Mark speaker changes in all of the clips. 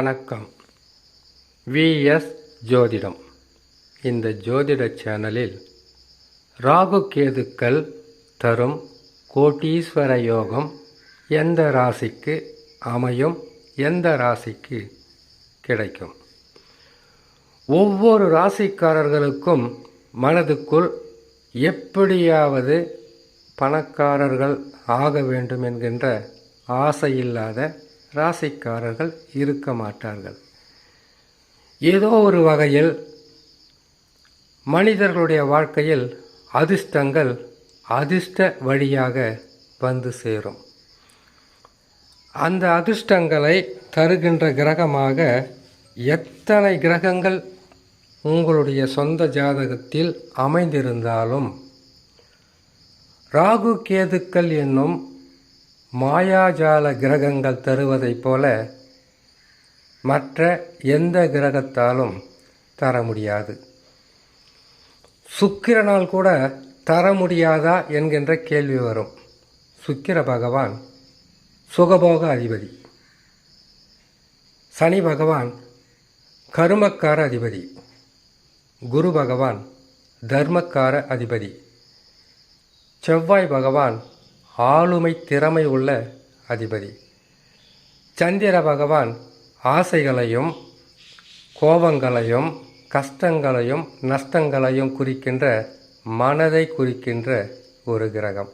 Speaker 1: வணக்கம். விஎஸ் ஜோதிடம். இந்த ஜோதிட சேனலில் ராகு கேதுக்கள் தரும் கோட்டீஸ்வர யோகம் எந்த ராசிக்கு அமையும் எந்த ராசிக்கு கிடைக்கும்? ஒவ்வொரு ராசிக்காரர்களுக்கும் மனதுக்குள் எப்படியாவது பணக்காரர்கள் ஆக வேண்டும் என்கின்ற ஆசை இல்லாத ராசிக்காரர்கள் இருக்க மாட்டார்கள். ஏதோ ஒரு வகையில் மனிதர்களுடைய வாழ்க்கையில் அதிர்ஷ்டங்கள் அதிர்ஷ்ட வழியாக வந்து சேரும். அந்த அதிர்ஷ்டங்களை தருகின்ற கிரகமாக எத்தனை கிரகங்கள் உங்களுடைய சொந்த ஜாதகத்தில் அமைந்திருந்தாலும் ராகு கேதுக்கள் என்னும் மாயாஜால கிரகங்கள் தருவதைப் போல மற்ற எந்த கிரகத்தாலும் தர முடியாது. சுக்கிரனால் கூட தர முடியாதா என்கின்ற கேள்வி வரும். சுக்கிர பகவான் சுகபோக அதிபதி. சனி பகவான் கருமக்கார அதிபதி. குரு பகவான் தர்மக்கார அதிபதி. செவ்வாய் பகவான் ஆளுமை திறமை உள்ள அதிபதி. சந்திர பகவான் ஆசைகளையும் கோபங்களையும் கஷ்டங்களையும் நஷ்டங்களையும் குறிக்கின்ற மனதை குறிக்கின்ற ஒரு கிரகம்.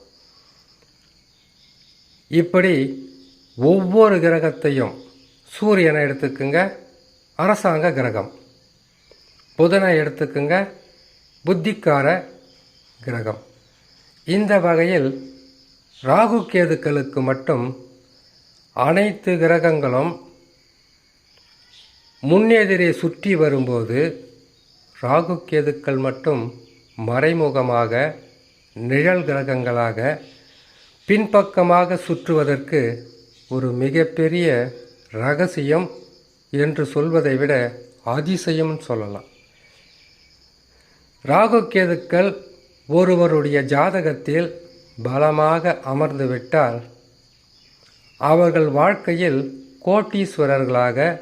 Speaker 1: இப்படி ஒவ்வொரு கிரகத்தையும் சூரியனை எடுத்துக்குங்க அரசாங்க கிரகம். புதனை எடுத்துக்குங்க புத்திக்கார கிரகம். இந்த வகையில் ராகு கேதுக்களுக்கு மட்டும் அனைத்து கிரகங்களும் முன்னெதிரே சுற்றி வரும்போது ராகு கேதுக்கள் மட்டும் மறைமுகமாக நிழல் கிரகங்களாக பின்பக்கமாக சுற்றுவதற்கு ஒரு மிகப்பெரிய ரகசியம் என்று சொல்வதை விட அதிசயம் சொல்லலாம். ராகு கேதுக்கள் ஒருவருடைய ஜாதகத்தில் பலமாக அமர்ந்துவிட்டால் அவர்கள் வாழ்க்கையில் கோட்டீஸ்வரர்களாக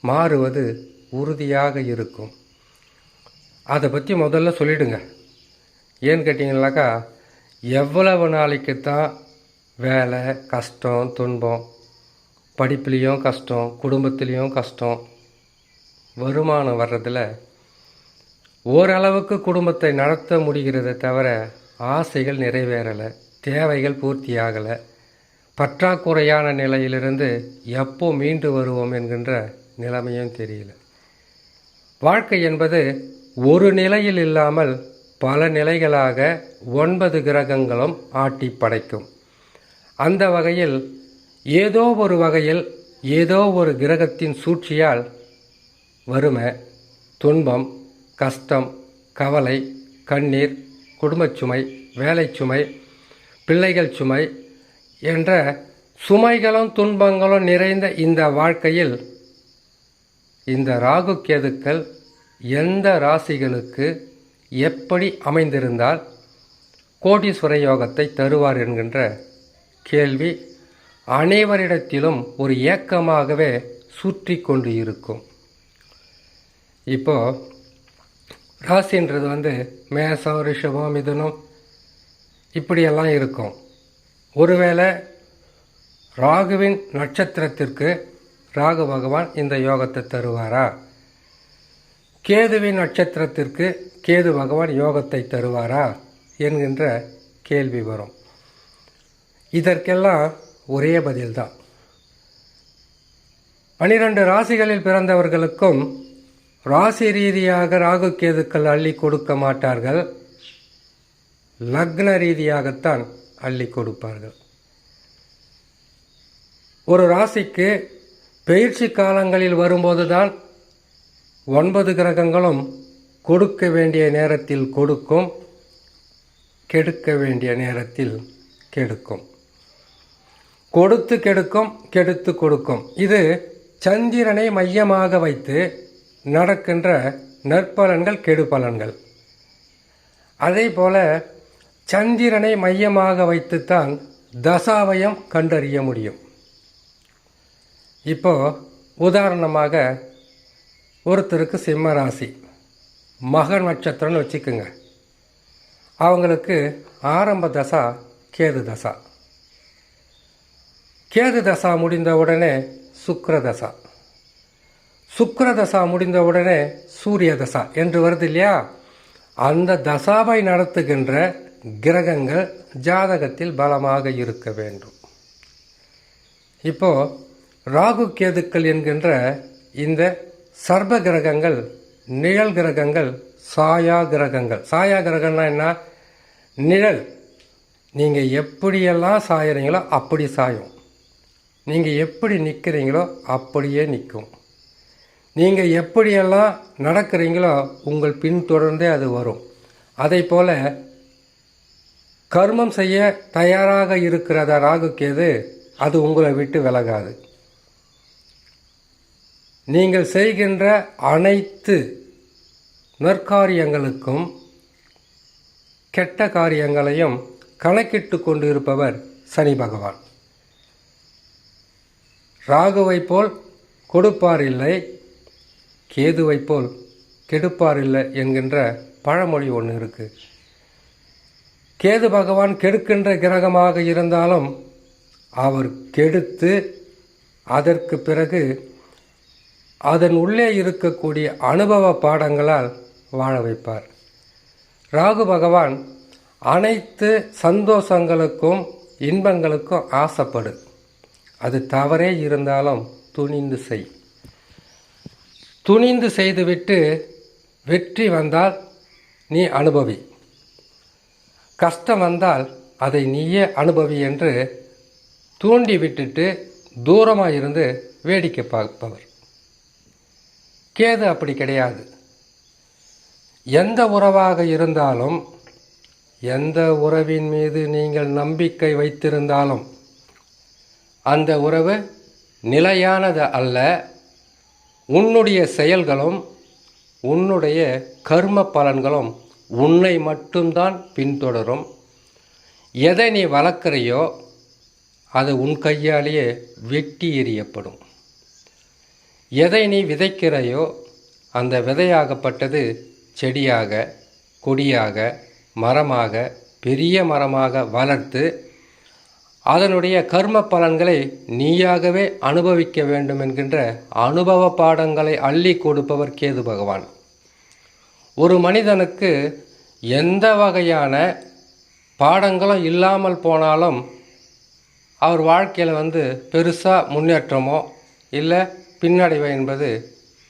Speaker 1: மாறுவது உறுதியாக இருக்கும். அதை பற்றி முதல்ல சொல்லிடுங்க. ஏன்னு கேட்டிங்கனாக்கா எவ்வளவு நாளைக்கு தான் வேலை கஷ்டம் துன்பம் படிப்புலேயும் கஷ்டம் குடும்பத்துலேயும் கஷ்டம் வருமானம் வர்றதில் ஓரளவுக்கு குடும்பத்தை நடத்த முடிகிறதை தவிர ஆசைகள் நிறைவேறலை தேவைகள் பூர்த்தியாகலை. பற்றாக்குறையான நிலையிலிருந்து எப்போ மீண்டு வருவோம் என்கின்ற நிலைமையும் தெரியல. வாழ்க்கை என்பது ஒரு நிலையில் இல்லாமல் பல நிலைகளாக ஒன்பது கிரகங்களும் ஆட்டி படைக்கும். அந்த வகையில் ஏதோ ஒரு வகையில் ஏதோ ஒரு கிரகத்தின் சூழ்ச்சியால் வறுமை துன்பம் கஷ்டம் கவலை கண்ணீர் குடும்பச் சுமை வேலை சுமை பிள்ளைகள் சுமை என்ற சுமைகளும் துன்பங்களும் நிறைந்த இந்த வாழ்க்கையில் இந்த ராகு கேதுக்கள் எந்த ராசிகளுக்கு எப்படி அமைந்திருந்தால் கோடீஸ்வர யோகத்தை தருவார் என்கின்ற கேள்வி அனைவரிடத்திலும் ஒரு ஏக்கமாகவே சுற்றி கொண்டு இருக்கும். இப்போது ராசின்றது வந்து மேசம் ரிஷபம் மிதுனம் இப்படியெல்லாம் இருக்கும். ஒருவேளை ராகுவின் நட்சத்திரத்திற்கு ராகு பகவான் இந்த யோகத்தை தருவாரா? கேதுவின் நட்சத்திரத்திற்கு கேது பகவான் யோகத்தை தருவாரா? என்கின்ற கேள்வி வரும். இதற்கெல்லாம் ஒரே பதில்தான். பனிரெண்டு ராசிகளில் பிறந்தவர்களுக்கும் ராசி ரீதியாக ராகு கேதுக்கள் அள்ளி கொடுக்க மாட்டார்கள். லக்ன ரீதியாகத்தான் அள்ளி கொடுப்பார்கள். ஒரு ராசிக்கு பயிற்சி காலங்களில் வரும்போதுதான் ஒன்பது கிரகங்களும் கொடுக்க வேண்டிய நேரத்தில் கொடுக்கும் கெடுக்க வேண்டிய நேரத்தில் கெடுக்கும். கொடுத்து கெடுக்கும் கெடுத்து கொடுக்கும். இது சந்திரனை மையமாக வைத்து நடக்கின்ற நற்பலன்கள் கெடுபலன்கள். அதே போல சந்திரனை மையமாக வைத்துத்தான் தசாவயம் கண்டறிய முடியும். இப்போ உதாரணமாக ஒருத்தருக்கு சிம்ம ராசி மக நட்சத்திரம்னு வச்சுக்கோங்க. அவங்களுக்கு ஆரம்ப தசா கேது தசா. கேது தசா முடிந்த உடனே சுக்கர தசா. சுக்கரதசா முடிந்த உடனே சூரிய தசா என்று வருது இல்லையா? அந்த தசாவை நடத்துகின்ற கிரகங்கள் ஜாதகத்தில் பலமாக இருக்க வேண்டும். இப்போ ராகு கேதுக்கள் என்கின்ற இந்த சர்ப கிரகங்கள் நிழல் கிரகங்கள் சாயா கிரகங்கள். சாயா கிரகம்னா என்ன? நிழல். நீங்கள் எப்படியெல்லாம் சாயறீங்களோ அப்படி சாயும். நீங்கள் எப்படி நிற்கிறீங்களோ அப்படியே நிற்கும் நீங்கள் எப்படியெல்லாம் நடக்கிறீங்களோ உங்கள் பின்தொடர்ந்தே அது வரும். அதை போல் கர்மம் செய்ய தயாராக இருக்கிறத ராகுக்கேது அது உங்களை விட்டு விலகாது. நீங்கள் செய்கின்ற அனைத்து நற்காரியங்களுக்கும் கெட்ட காரியங்களையும் கணக்கிட்டு கொண்டு இருப்பவர் சனி பகவான். ராகுவை போல் கொடுப்பார் இல்லை கேதுவை போல் கெடுப்பார் இல்லை என்கின்ற பழமொழி ஒன்று இருக்குது கேது பகவான் கெடுக்கின்ற கிரகமாக இருந்தாலும் அவர் கெடுத்து அதற்கு பிறகு அதன் உள்ளே இருக்கக்கூடிய அனுபவ பாடங்களால் வாழ வைப்பார். ராகு பகவான் அனைத்து சந்தோஷங்களுக்கும் இன்பங்களுக்கும் ஆசைப்படு. அது தவறே இருந்தாலும் துணிந்து செய். துணிந்து செய்துவிட்டு வெற்றி வந்தால் நீ அனுபவி. கஷ்டம் வந்தால் அதை நீயே அனுபவி என்று தூண்டி விட்டுட்டு தூரமாக இருந்து வேடிக்கை பார்ப்பவர். கேது அப்படி கிடையாது. எந்த உறவாக இருந்தாலும் எந்த உறவின் மீது நீங்கள் நம்பிக்கை வைத்திருந்தாலும் அந்த உறவு நிலையானது அல்ல உன்னுடைய செயல்களும் உன்னுடைய கர்ம பலன்களும் உன்னை மட்டும்தான் பின்தொடரும். எதை நீ வளர்க்குறையோ அது உன் கையாலேயே வெட்டி எறியப்படும். எதை நீ விதைக்கிறாயோ அந்த விதையாகப்பட்டது செடியாக கொடியாக மரமாக பெரிய மரமாக வளர்த்து அதனுடைய கர்ம பலன்களை நீயாகவே அனுபவிக்க வேண்டும் என்கின்ற அனுபவ பாடங்களை அள்ளி கொடுப்பவர் கேது பகவான். ஒரு மனிதனுக்கு எந்த வகையான பாடங்களும் இல்லாமல் போனாலும் அவர் வாழ்க்கையில் வந்து பெருசாக முன்னேற்றமோ இல்லை பின்னடைவோ என்பது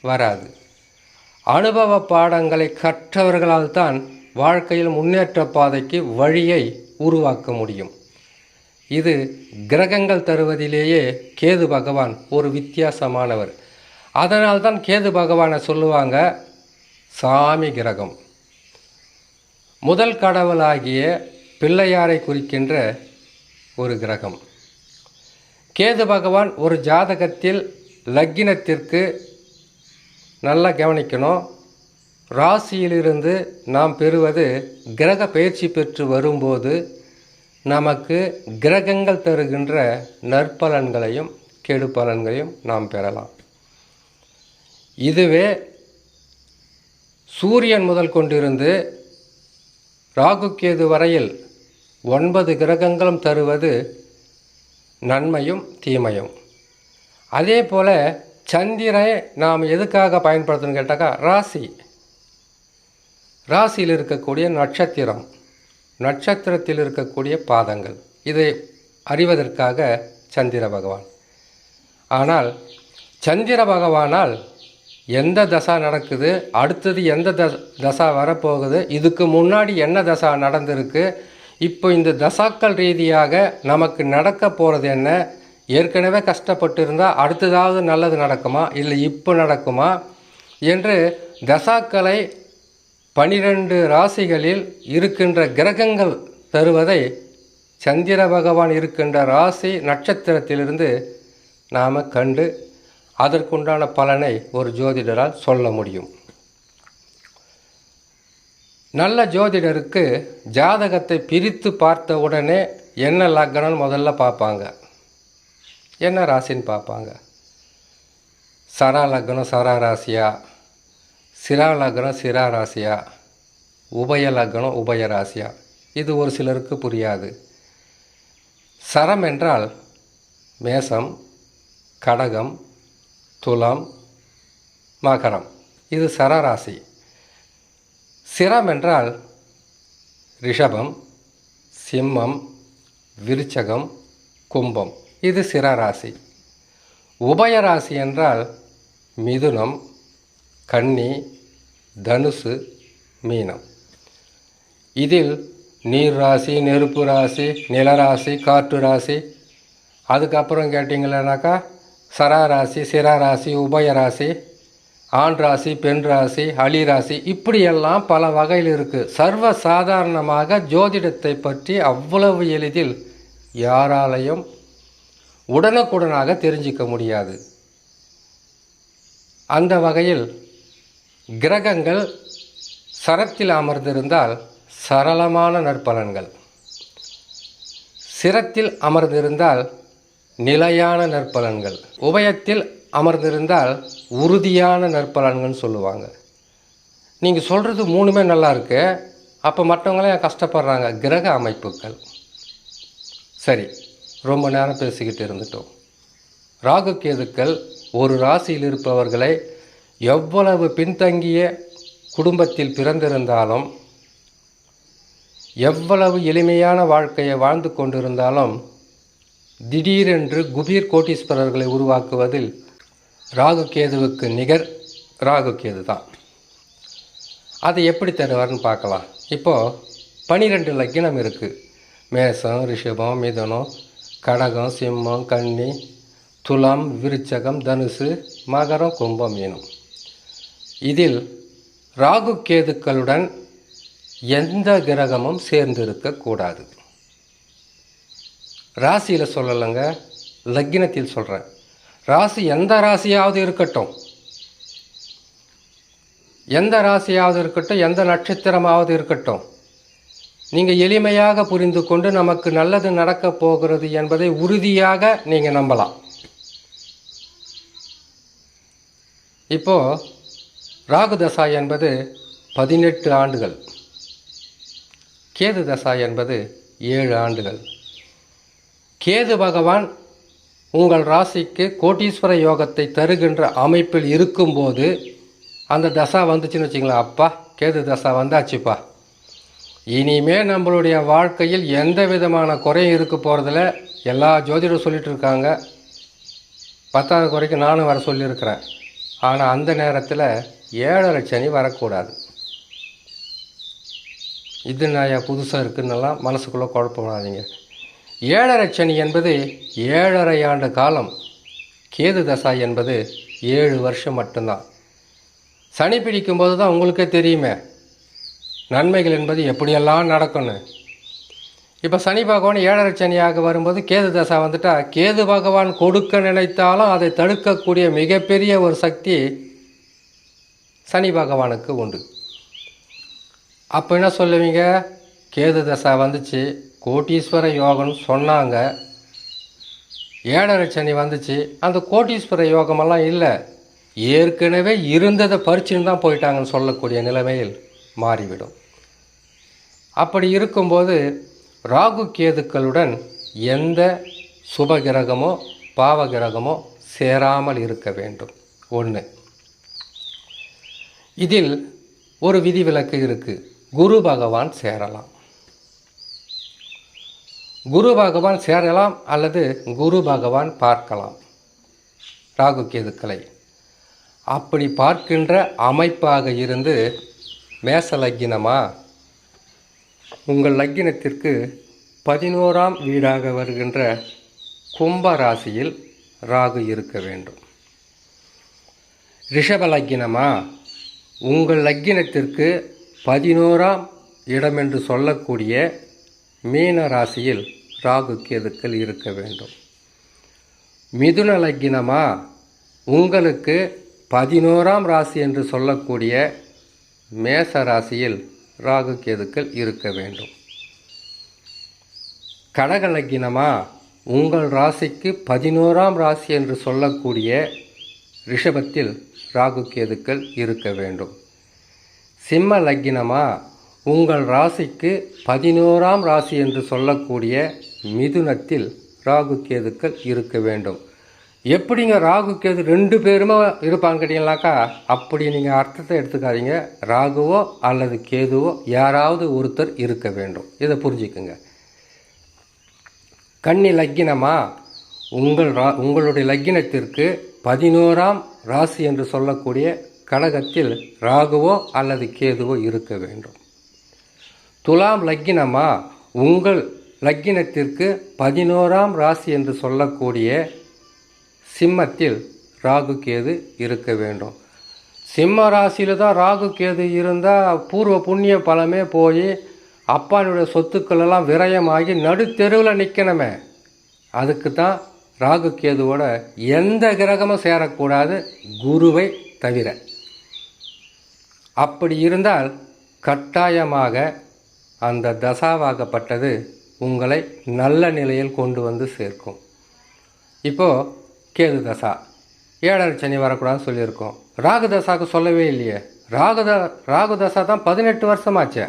Speaker 1: வராது. அனுபவ பாடங்களை கற்றவர்களால் தான் வாழ்க்கையில் முன்னேற்ற பாதைக்கு வழியை உருவாக்க முடியும். இது கிரகங்கள் தருவதிலேயே கேது பகவான் ஒரு வித்தியாசமானவர். அதனால்தான் கேது பகவானை சொல்லுவாங்க சாமி கிரகம். முதல் கடவுளாகிய பிள்ளையாரை குறிக்கின்ற ஒரு கிரகம். கேது பகவான் ஒரு ஜாதகத்தில் லக்கினத்திற்கு நல்லா கவனிக்கணும். ராசியிலிருந்து நாம் பெறுவது கிரக பயிற்சி பெற்று வரும்போது நமக்கு கிரகங்கள் தருகின்ற நற்பலன்களையும் கெடுபலன்களையும் நாம் பெறலாம். இதுவே சூரியன் முதல் கொண்டிருந்து ராகுக்கேது வரையில் ஒன்பது கிரகங்களும் தருவது நன்மையும் தீமையும். அதே போல் சந்திரனை நாம் எதுக்காக பயன்படுத்தணும்னு கேட்டாக்கா ராசி. ராசியில் இருக்கக்கூடிய நட்சத்திரம். நட்சத்திரத்தில் இருக்கக்கூடிய பாதங்கள். இதை அறிவதற்காக சந்திர பகவான். ஆனால் சந்திர பகவானால் எந்த தசா நடக்குது அடுத்தது எந்த த தசா வரப்போகுது இதுக்கு முன்னாடி என்ன தசா நடந்திருக்கு இப்போ இந்த தசாக்கள் ரீதியாக நமக்கு நடக்க போகிறது என்ன ஏற்கனவே கஷ்டப்பட்டு இருந்தால் அடுத்ததாவது நல்லது நடக்குமா இல்லை இப்போ நடக்குமா என்று தசாக்களை பனிரெண்டு ராசிகளில் இருக்கின்ற கிரகங்கள் தருவதை சந்திர பகவான் இருக்கின்ற ராசி நட்சத்திரத்திலிருந்து நாம் கண்டு அதற்குண்டான பலனை ஒரு ஜோதிடரால் சொல்ல முடியும். நல்ல ஜோதிடருக்கு ஜாதகத்தை பிரித்து பார்த்த உடனே என்ன லக்னம்னு முதல்ல பார்ப்பாங்க. என்ன ராசின்னு பார்ப்பாங்க. சரா லக்னம் சரா ராசியா? சிரா லக்னம் சிரா ராசியா உபய லக்னம் உபய ராசியா. இது ஒரு சிலருக்கு புரியாது. சரம் என்றால் மேசம் கடகம் துலாம் மகரம். இது சரராசி. சிரம் என்றால் ரிஷபம் சிம்மம் விருச்சகம் கும்பம். இது சிரராசி. உபயராசி என்றால் மிதுனம் கன்னி தனுசு மீனம். இதில் நீர் ராசி நெருப்பு ராசி நிலராசி காற்று ராசி அதுக்கப்புறம் கேட்டிங்களேனாக்கா சரா ராசி சிரா ராசி ஆண் ராசி பெண் ராசி அலி ராசி இப்படியெல்லாம் பல வகையில் இருக்குது சர்வ சாதாரணமாக ஜோதிடத்தை பற்றி அவ்வளவு எளிதில் யாராலையும் உடனுக்குடனாக தெரிஞ்சிக்க முடியாது. அந்த வகையில் கிரகங்கள் சரத்தில் அமர்ந்திருந்தால் சரளமான நற்பலன்கள். சிரத்தில் அமர்ந்திருந்தால் நிலையான நற்பலன்கள். உபயத்தில் அமர்ந்திருந்தால் உறுதியான நற்பலன்கள்னு சொல்லுவாங்க. நீங்கள் சொல்கிறது மூணுமே நல்லா இருக்கு. அப்போ மற்றவங்களாம் கஷ்டப்படுறாங்க? கிரக அமைப்புகள். சரி ரொம்ப நேரம் பேசிக்கிட்டு இருந்துட்டோம். ராகு கேதுக்கள் ஒரு ராசியில் இருப்பவர்களை எவ்வளவு பின்தங்கிய குடும்பத்தில் பிறந்திருந்தாலும் எவ்வளவு எளிமையான வாழ்க்கையை வாழ்ந்து கொண்டிருந்தாலும் திடீரென்று குபீர் கோட்டீஸ்வரர்களை உருவாக்குவதில் ராகு கேதுவுக்கு நிகர் ராகு கேது தான். அதை எப்படி தருவார்னு பார்க்கலாம். இப்போது பனிரெண்டு லக்கினம் இருக்குது மேசம் ரிஷபம் மிதனம் கடகம் சிம்மம் கன்னி துலாம் விருச்சகம் தனுசு மகரம் கும்பம் மீனம். இதில் ராகு கேதுக்களுடன் எந்த கிரகமும் சேர்ந்திருக்கக்கூடாது ராசியில் சொல்லலைங்க லக்கினத்தில் சொல்கிறேன் ராசி எந்த ராசியாவது இருக்கட்டும். எந்த ராசியாவது இருக்கட்டும் எந்த நட்சத்திரமாவது இருக்கட்டும். நீங்கள் எளிமையாக புரிந்து கொண்டு நமக்கு நல்லது நடக்கப் போகிறது என்பதை உறுதியாக நீங்கள் நம்பலாம். இப்போது ராகு தசா என்பது பதினெட்டு ஆண்டுகள். கேது தசா என்பது ஏழு ஆண்டுகள். கேது பகவான் உங்கள் ராசிக்கு கோட்டீஸ்வர யோகத்தை தருகின்ற அமைப்பில் இருக்கும்போது அந்த தசா வந்துச்சுன்னு வச்சிங்களா அப்பா கேது தசா வந்தாச்சுப்பா. இனிமே நம்மளுடைய வாழ்க்கையில் எந்த விதமான குறையும் இருக்க போகிறதில்ல எல்லா ஜோதிடம் சொல்லிட்டு இருக்காங்க. பத்தாவது குறைக்கு நானும் வர சொல்லியிருக்கிறேன். ஆனால் அந்த நேரத்தில் ஏழரை சனி வரக்கூடாது. இது நான் புதுசாக இருக்குன்னெல்லாம் மனசுக்குள்ளே குழப்பப்படாதீங்க. ஏழரை சனி என்பது ஏழரை ஆண்டு காலம். கேது தசா என்பது ஏழு வருஷம் மட்டும்தான். சனி பிடிக்கும்போது தான் உங்களுக்கே தெரியுமே. நன்மைகள் என்பது எப்படியெல்லாம் நடக்கும்னு. இப்போ சனி பகவான் ஏழரை சனியாக வரும்போது கேது தசா வந்துட்டால் கேது பகவான் கொடுக்க நினைத்தாலும் அதை தடுக்கக்கூடிய மிகப்பெரிய ஒரு சக்தி சனி பகவானுக்கு உண்டு. அப்போ என்ன சொல்லுவீங்க? கேது தசா வந்துச்சு. கோட்டீஸ்வர யோகம்னு சொன்னாங்க. ஏழரை சனி வந்துச்சு. அந்த கோட்டீஸ்வர யோகமெல்லாம் இல்லை. ஏற்கனவே இருந்ததை பறிச்சுன்னு தான் போயிட்டாங்கன்னு சொல்லக்கூடிய நிலைமையில் மாறிவிடும். அப்படி இருக்கும்போது ராகு கேதுக்களுடன் எந்த சுப கிரகமோ பாவ கிரகமோ சேராமல் இருக்க வேண்டும். ஒன்று இதில் ஒரு விதிவிலக்கு இருக்குது குரு பகவான் சேரலாம். குரு பகவான் சேரலாம் அல்லது குரு பகவான் பார்க்கலாம். ராகு கேதுக்களை. அப்படி பார்க்கின்ற அமைப்பாக இருந்து மேச லக்கினமா? உங்கள் லக்கினத்திற்கு பதினோராம் வீடாக வருகின்ற கும்ப ராசியில் ராகு இருக்க வேண்டும். ரிஷப லக்கினமா? உங்கள் லக்கினத்திற்கு பதினோராம் இடம் என்று சொல்லக்கூடிய மீன ராசியில் ராகு கேதுக்கள் இருக்க வேண்டும். மிதுன லக்கினமா? உங்களுக்கு பதினோராம் ராசி என்று சொல்லக்கூடிய மேச ராசியில் ராகு கேதுக்கள் இருக்க வேண்டும். கடக லக்கினமா? உங்கள் ராசிக்கு பதினோராம் ராசி என்று சொல்லக்கூடிய ரிஷபத்தில் ராகு கேதுக்கள் இருக்க வேண்டும். சிம்ம லக்கினமா உங்கள் ராசிக்கு பதினோராம் ராசி என்று சொல்லக்கூடிய மிதுனத்தில் ராகு கேதுக்கள் இருக்க வேண்டும். எப்படிங்க ராகு கேது ரெண்டு பேருமே இருப்பாங்க கேட்டீங்கன்னாக்கா அப்படி நீங்கள் அர்த்தத்தை எடுத்துக்காதீங்க. ராகுவோ அல்லது கேதுவோ யாராவது ஒருத்தர் இருக்க வேண்டும். இதை புரிஞ்சுக்குங்க. கன்னி லக்கினமா உங்கள் ரா உங்களுடைய லக்கினத்திற்கு பதினோராம் ராசி என்று சொல்லக்கூடிய கடகத்தில் ராகுவோ அல்லது கேதுவோ இருக்க வேண்டும். துலாம் லக்கினமா உங்கள் லக்கினத்திற்கு பதினோராம் ராசி என்று சொல்லக்கூடிய சிம்மத்தில் ராகு கேது இருக்க வேண்டும். சிம்ம ராசியில் தான் ராகு கேது இருந்தால் பூர்வ புண்ணிய பலமே போய் அப்பானுடைய சொத்துக்கள் எல்லாம் விரயமாகி நடுத்தெருவில் நிற்கணுமே அதுக்கு தான் ராகு கேதுவோட எந்த கிரகமும் சேரக்கூடாது குருவை தவிர. அப்படி இருந்தால் கட்டாயமாக அந்த தசாவாகப்பட்டது உங்களை நல்ல நிலையில் கொண்டு வந்து சேர்க்கும். இப்போது கேது தசா. ஏழரை சனி வரக்கூடாதுன்னு சொல்லியிருக்கோம். ராகு தசாவுக்கு சொல்லவே இல்லையே. ராகுத ராகு தசா தான் பதினெட்டு வருஷமாச்சே.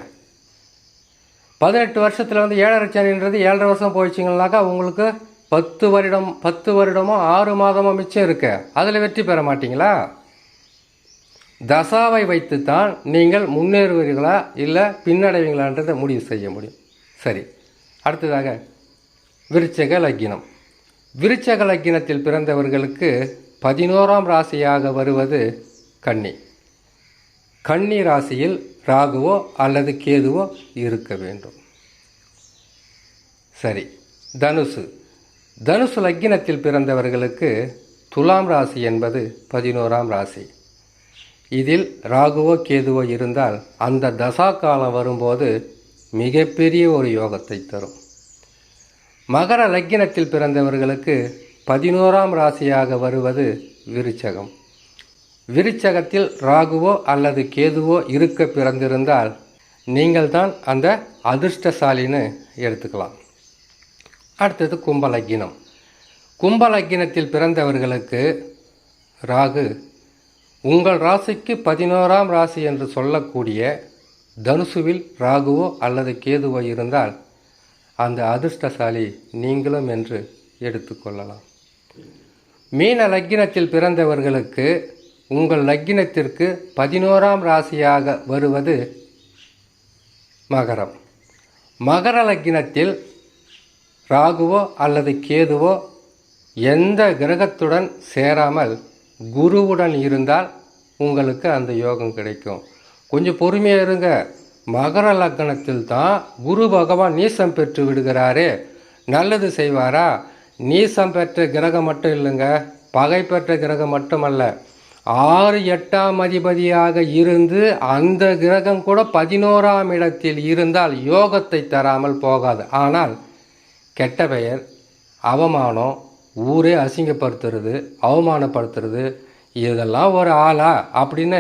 Speaker 1: பதினெட்டு வருஷத்தில் வந்து ஏழரை சனின்றது ஏழரை வருஷம் போயிடுச்சிங்கனாக்கா உங்களுக்கு பத்து வருடம் பத்து வருடமோ ஆறு மாதமோ மிச்சம் இருக்கு அதில் வெற்றி பெற மாட்டீங்களா? தசாவை வைத்து தான் நீங்கள் முன்னேறுவீர்களா இல்லை பின்னடைவீங்களான்றதை முடிவு செய்ய முடியும். சரி அடுத்ததாக விருச்சக லக்கினம். விருச்சக லக்கினத்தில் பிறந்தவர்களுக்கு பதினோராம் ராசியாக வருவது கன்னி. கன்னி ராசியில் ராகுவோ அல்லது கேதுவோ இருக்க வேண்டும். சரி தனுசு. தனுசு லக்கினத்தில் பிறந்தவர்களுக்கு துலாம் ராசி என்பது பதினோராம் ராசி. இதில் ராகுவோ கேதுவோ இருந்தால் அந்த தசா காலம் வரும்போது மிகப்பெரிய ஒரு யோகத்தை தரும். மகர லக்கினத்தில் பிறந்தவர்களுக்கு பதினோராம் ராசியாக வருவது விருச்சகம். விருச்சகத்தில் ராகுவோ அல்லது கேதுவோ இருக்க பிறந்திருந்தால் நீங்கள் தான் அந்த அதிர்ஷ்டசாலின்னு எடுத்துக்கலாம். அடுத்தது கும்பலக்கினம். கும்பலக்கினத்தில் பிறந்தவர்களுக்கு ராகு உங்கள் ராசிக்கு பதினோராம் ராசி என்று சொல்லக்கூடிய தனுசுவில் ராகுவோ அல்லது கேதுவோ இருந்தால் அந்த அதிர்ஷ்டசாலி நீங்களும் என்று எடுத்துக்கொள்ளலாம் மீன லக்கினத்தில் பிறந்தவர்களுக்கு உங்கள் லக்கினத்திற்கு பதினோராம் ராசியாக வருவது மகரம். மகர லக்கினத்தில் ராகுவோ அல்லது கேதுவோ எந்த கிரகத்துடன் சேராமல் குருவுடன் இருந்தால் உங்களுக்கு அந்த யோகம் கிடைக்கும். கொஞ்சம் பொறுமையாக இருங்க. மகர லக்னத்தில் தான் குரு பகவான் நீசம் பெற்று விடுகிறாரே. நல்லது செய்வாரா? நீசம் பெற்ற கிரகம் மட்டும் இல்லைங்க. பகை பெற்ற கிரகம் மட்டுமல்ல. ஆறு எட்டாம் அதிபதியாக இருந்து அந்த கிரகம் கூட பதினோராம் இடத்தில் இருந்தால் யோகத்தை தராமல் போகாது. ஆனால் கெட்ட பெயர் அவமானம் ஊரே அசிங்கப்படுத்துறது அவமானப்படுத்துறது இதெல்லாம் ஒரு ஆளா? அப்படின்னு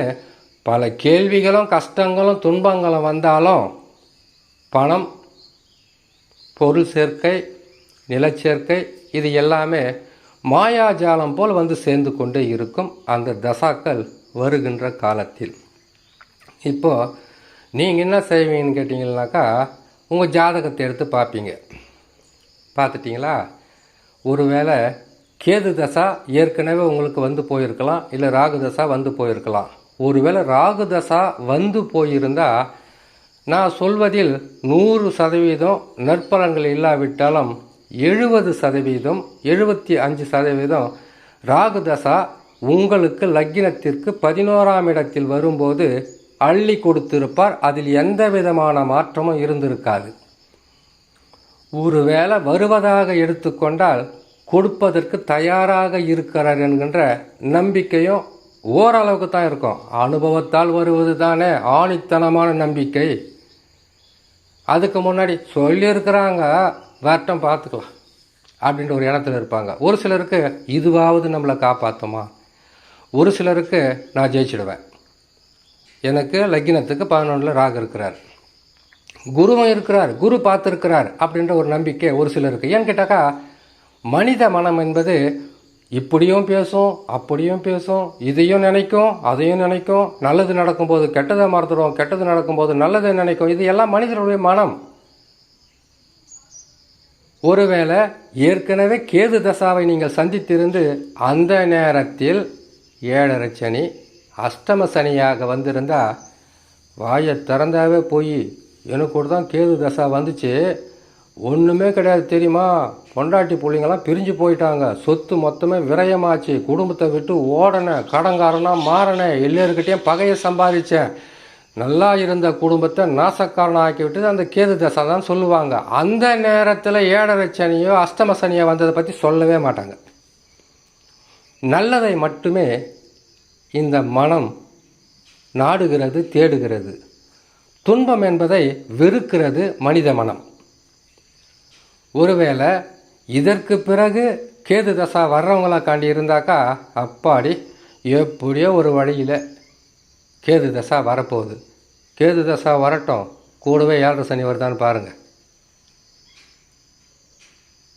Speaker 1: பல கேள்விகளும் கஷ்டங்களும் துன்பங்களும் வந்தாலும் பணம் பொருள் சேர்க்கை நிலச்சேர்க்கை இது எல்லாமே மாயாஜாலம் போல் வந்து சேர்ந்து கொண்டே இருக்கும் அந்த தசாக்கள் வருகின்ற காலத்தில். இப்போது நீங்கள் என்ன செய்வீங்கன்னு கேட்டிங்கன்னாக்கா உங்கள் ஜாதகத்தை எடுத்து பார்ப்பீங்க. பார்த்துட்டிங்களா? ஒருவேளை கேது தசா ஏற்கனவே உங்களுக்கு வந்து போயிருக்கலாம் இல்லை ராகு தசா வந்து போயிருக்கலாம். ஒருவேளை ராகு தசா வந்து போயிருந்தால் நான் சொல்வதில் நூறு சதவீதம் நற்பலன்கள் இல்லாவிட்டாலும் எழுபது சதவீதம் எழுபத்தி அஞ்சு சதவீதம் ராகு தசா உங்களுக்கு லக்கினத்திற்கு பதினோராம் இடத்தில் வரும்போது அள்ளி கொடுத்திருப்பார். அதில் எந்த விதமான மாற்றமும் இருந்திருக்காது. ஒருவேளை வருவதாக எடுத்துக்கொண்டால் கொடுப்பதற்கு தயாராக இருக்கிறார் என்கின்ற நம்பிக்கையும் ஓரளவுக்கு தான் இருக்கும். அனுபவத்தால் வருவது தானே ஆணித்தனமான நம்பிக்கை. அதுக்கு முன்னாடி சொல்லியிருக்கிறாங்க வரட்டம் பார்த்துக்கலாம் அப்படின்ற ஒரு இடத்துல இருப்பாங்க. ஒரு சிலருக்கு இதுவாவது நம்மளை காப்பாற்றுமா ஒரு சிலருக்கு நான் ஜெயிச்சிடுவேன். எனக்கு லக்கினத்துக்கு பதினொன்றில் ராகு இருக்கிறார். குருவும் இருக்கிறார் குரு பார்த்துருக்கிறார் அப்படின்ற ஒரு நம்பிக்கை ஒரு சிலருக்கு. ஏன்னு கேட்டாக்கா மனித மனம் என்பது இப்படியும் பேசும் அப்படியும் பேசும் இதையும் நினைக்கும் அதையும் நினைக்கும் நல்லது நடக்கும்போது கெட்டதை மறந்துடும் கெட்டது நடக்கும்போது நல்லதை நினைக்கும். இது எல்லாம் மனிதனுடைய மனம். ஒருவேளை ஏற்கனவே கேது தசாவை நீங்கள் சந்தித்திருந்து அந்த நேரத்தில் ஏழரை சனி அஷ்டம சனியாக வந்திருந்தால் வாயை திறந்தாவே போய் எனக்கு கூட தான் கேது தசா வந்துச்சு. ஒன்றுமே கிடையாது தெரியுமா? பொண்டாட்டி பிள்ளைங்கெல்லாம் பிரிஞ்சு போயிட்டாங்க. சொத்து மொத்தமே விரயமாச்சு. குடும்பத்தை விட்டு ஓடனேன் கடங்காரனாக மாறினேன் எல்லோருக்கிட்டேயும் பகையை சம்பாதிச்சேன். நல்லா இருந்த குடும்பத்தை நாசக்காரன் ஆக்கி விட்டு அந்த கேது தசை தான் சொல்லுவாங்க. அந்த நேரத்தில் ஏழரை சனியோ அஷ்டம சனியோ வந்ததை பற்றி சொல்லவே மாட்டாங்க. நல்லதை மட்டுமே இந்த மனம் நாடுகிறது தேடுகிறது. துன்பம் என்பதை வெறுக்கிறது மனித மனம். ஒருவேளை இதற்கு பிறகு கேது தசா வர்றவங்களா காண்டி இருந்தாக்கா அப்பாடி எப்படியோ ஒரு வழியில் கேது தசா வரப்போகுது. கேது தசா வரட்டும் கூடவே ஏழரை சனி வருதான்னு பாருங்கள்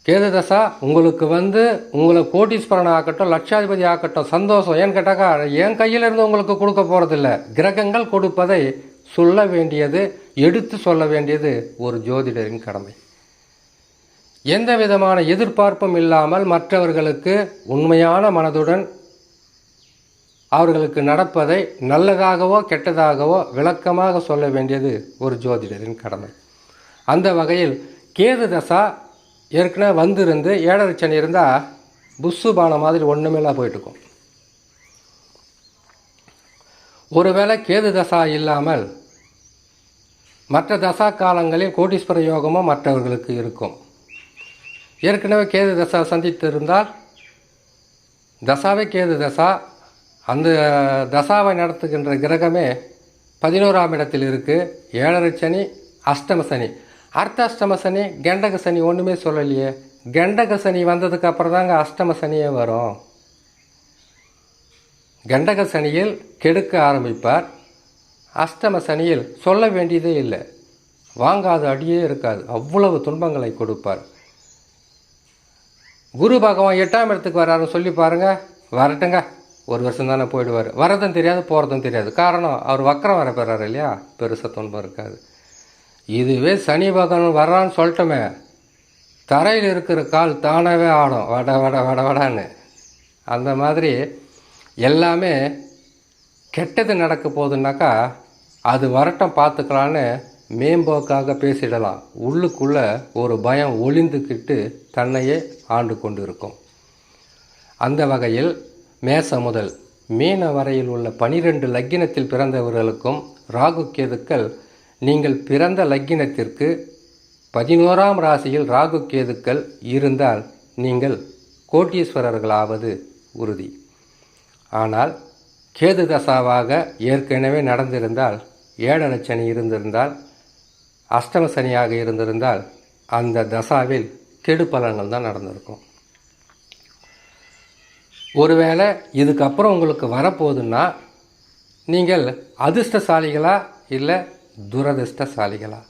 Speaker 1: கேது தசா உங்களுக்கு வந்து உங்களை கோட்டீஸ்வரன் ஆகட்டும் லட்சாதிபதி ஆகட்டும் சந்தோஷம். ஏன்னு கேட்டாக்கா என் கையிலிருந்து உங்களுக்கு கொடுக்க போகிறதில்ல கிரகங்கள் கொடுப்பதை சொல்ல வேண்டியது எடுத்து சொல்ல வேண்டியது ஒரு ஜோதிடரின் கடமை. எந்த விதமான எதிர்பார்ப்பும் இல்லாமல் மற்றவர்களுக்கு உண்மையான மனதுடன் அவர்களுக்கு நடப்பதை நல்லதாகவோ கெட்டதாகவோ விளக்கமாக சொல்ல வேண்டியது ஒரு ஜோதிடரின் கடமை. அந்த வகையில் கேது தசா ஏற்கனவே வந்திருந்து ஏழரை சனி இருந்தால் புஷ்ஷு பானம் மாதிரி ஒன்றுமேலாம் போயிட்டுருக்கும். ஒருவேளை கேது தசா இல்லாமல் மற்ற தசா காலங்களில் கோடீஸ்வர யோகமும் மற்றவர்களுக்கு இருக்கும். ஏற்கனவே கேது தசா சந்தித்திருந்தால் தசாவே கேது தசா. அந்த தசாவை நடத்துகின்ற கிரகமே பதினோராம் இடத்தில் இருக்குது ஏழரை சனி அஷ்டம சனி. அர்த்தாஷ்டம சனி கெண்டக சனி ஒன்றுமே சொல்லலையே. கெண்டக சனி வந்ததுக்கு அப்புறம் தாங்க அஷ்டம சனியே வரும். கண்டக சனியில் கெடுக்க ஆரம்பிப்பார். அஷ்டம சனியில் சொல்ல வேண்டியதே இல்லை. வாங்காத அடியே இருக்காது. அவ்வளவு துன்பங்களை கொடுப்பார். குரு பகவான் எட்டாம் இடத்துக்கு வராருன்னு சொல்லி பாருங்க. வரட்டுங்க. ஒரு வருஷம் தானே போயிடுவார். வரதும் தெரியாது போகிறதும் தெரியாது. காரணம் அவர் வக்கரம் வர பெறாரு இல்லையா? பெருசாக துன்பம் இருக்காது. இதுவே சனி பகவான் வர்றான்னு சொல்லிட்டோமே. தரையில் இருக்கிற கால் தானாகவே ஆடும். வட வட வட வடான்னு. அந்த மாதிரி எல்லாமே கெட்டது நடக்க போகுதுன்னாக்கா அது வரட்டும் பார்த்துக்கலான்னு மேம்போக்காக பேசிடலாம். உள்ளுக்குள்ளே ஒரு பயம் ஒளிந்துக்கிட்டு தன்னையே ஆண்டு கொண்டு இருக்கும் அந்த வகையில் மேச முதல் மீன வரையில் உள்ள பனிரெண்டு லக்கினத்தில் பிறந்தவர்களுக்கும் ராகு கேதுக்கள் நீங்கள் பிறந்த லக்கினத்திற்கு பதினோராம் ராசியில் ராகு கேதுக்கள் இருந்தால் நீங்கள் கோட்டீஸ்வரர்களாவது உறுதி. ஆனால் கேது தசாவாக ஏற்கனவே நடந்திருந்தால் ஏழன சனி இருந்திருந்தால் அஷ்டம சனியாக இருந்திருந்தால் அந்த தசாவில் கெடு பலன்கள் தான் நடந்திருக்கும். ஒருவேளை இதுக்கப்புறம் உங்களுக்கு வரப்போகுதுன்னா நீங்கள் அதிர்ஷ்டசாலிகளா இல்லை துரதிர்ஷ்டசாலிகளா?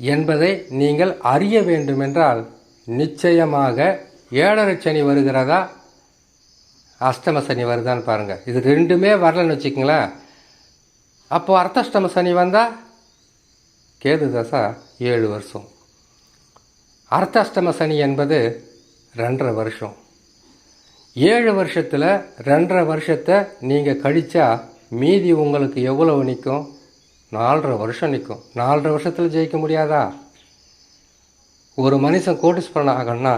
Speaker 1: என்பதை நீங்கள் அறிய வேண்டுமென்றால் நிச்சயமாக ஏழரை சனி வருகிறதா அஷ்டம சனி வருதான்னு பாருங்கள் இது ரெண்டுமே வரலன்னு வச்சுக்கங்களேன் அப்போது அர்த்தஷ்டம சனி வந்தால் கேது தசா ஏழு வருஷம். அர்த்தஷ்டம சனி என்பது ரெண்டரை வருஷம். ஏழு வருஷத்தில் ரெண்டரை வருஷத்தை நீங்கள் கழித்தா மீதி உங்களுக்கு எவ்வளவு நிற்கும் நாலரை வருஷம் நிற்கும் நாலரை வருஷத்தில் ஜெயிக்க முடியாதா? ஒரு மனுஷன் கோட்டீஸ்வரன் ஆகணும்னா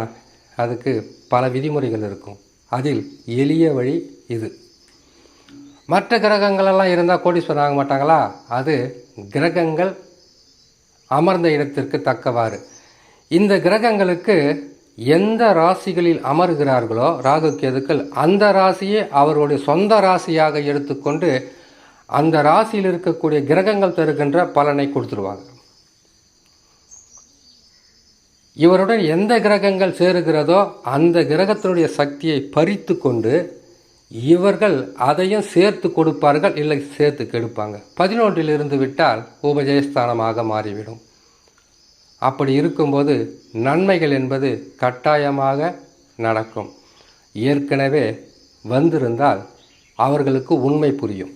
Speaker 1: அதுக்கு பல விதிமுறைகள் இருக்கும். அதில் எளிய வழி இது. மற்ற கிரகங்களெல்லாம் இருந்தால் கோடீஸ்வரன் ஆக மாட்டாங்களா? அது கிரகங்கள் அமர்ந்த இடத்திற்கு தக்கவாறு. இந்த கிரகங்களுக்கு எந்த ராசிகளில் அமர்கிறார்களோ ராகு கேதுக்கள் அந்த ராசியை அவர்களுடைய சொந்த ராசியாக எடுத்துக்கொண்டு அந்த ராசியில் இருக்கக்கூடிய கிரகங்கள் தருகின்ற பலனை கொடுத்துருவாங்க. இவருடன் எந்த கிரகங்கள் சேருகிறதோ அந்த கிரகத்தினுடைய சக்தியை பறித்து கொண்டு இவர்கள் அதையும் சேர்த்து கொடுப்பார்கள் இல்லை சேர்த்து கெடுப்பாங்க. பதினொன்றில் இருந்து விட்டால் உபஜயஸ்தானமாக மாறிவிடும். அப்படி இருக்கும்போது நன்மைகள் என்பது கட்டாயமாக நடக்கும். ஏற்கனவே வந்திருந்தால் அவர்களுக்கு உண்மை புரியும்.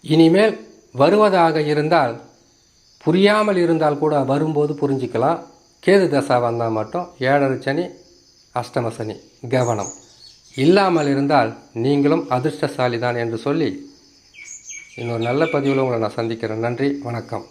Speaker 1: இனிமேல் வருவதாக இருந்தால் புரியாமல் இருந்தால் கூட வரும்போது புரிஞ்சுக்கலாம். கேது தசா வந்தால் மட்டும் ஏழரை சனி அஷ்டம சனி கவனம். இல்லாமல் இருந்தால் நீங்களும் அதிர்ஷ்டசாலி தான் என்று சொல்லி இன்னொரு நல்ல பதிவில் உங்களை நான் சந்திக்கிறேன். நன்றி வணக்கம்.